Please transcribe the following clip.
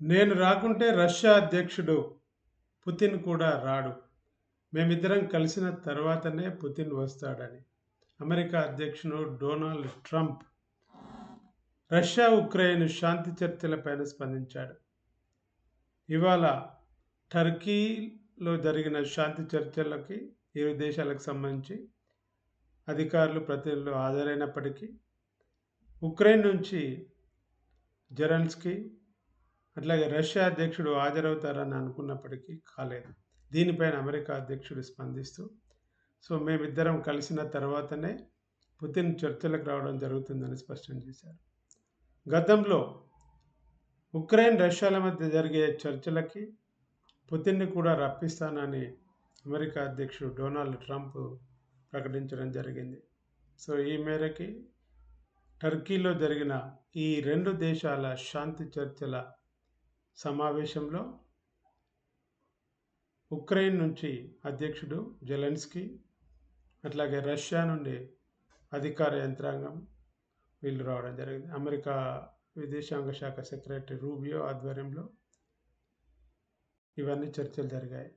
నేను రాకుంటే రష్యా అధ్యక్షుడు పుతిన్ కూడా రాడు. మేమిద్దరం కలిసిన తర్వాతనే పుతిన్ వస్తాడని అమెరికా అధ్యక్షుడు డొనాల్డ్ ట్రంప్ రష్యా ఉక్రెయిన్ శాంతి చర్చలపైన స్పందించాడు. ఇవాళ టర్కీలో జరిగిన శాంతి చర్చలకి ఇరు దేశాలకు సంబంధించి అధికారులు ప్రతినిధులు హాజరైనప్పటికీ ఉక్రెయిన్ నుంచి జెరన్స్కీ అట్లాగే రష్యా అధ్యక్షుడు హాజరవుతారని అనుకున్నప్పటికీ కాలేదు. దీనిపైన అమెరికా అధ్యక్షుడు స్పందిస్తూ సో మేమిద్దరం కలిసిన తర్వాతనే పుతిన్ చర్చలకు రావడం జరుగుతుందని స్పష్టం చేశారు. గతంలో ఉక్రెయిన్ రష్యాల మధ్య జరిగే చర్చలకి పుతిన్ని కూడా రప్పిస్తానని అమెరికా అధ్యక్షుడు డొనాల్డ్ ట్రంప్ ప్రకటించడం జరిగింది. సో ఈ మేరకి టర్కీలో జరిగిన ఈ రెండు దేశాల శాంతి చర్చల సమావేశంలో ఉక్రెయిన్ నుంచి అధ్యక్షుడు జెలెన్స్కీ అట్లాగే రష్యా నుండి అధికార యంత్రాంగం వీళ్ళు రావడం జరిగింది. అమెరికా విదేశాంగ శాఖ సెక్రటరీ రూబియో ఆధ్వర్యంలో ఇవన్నీ చర్చలు జరిగాయి.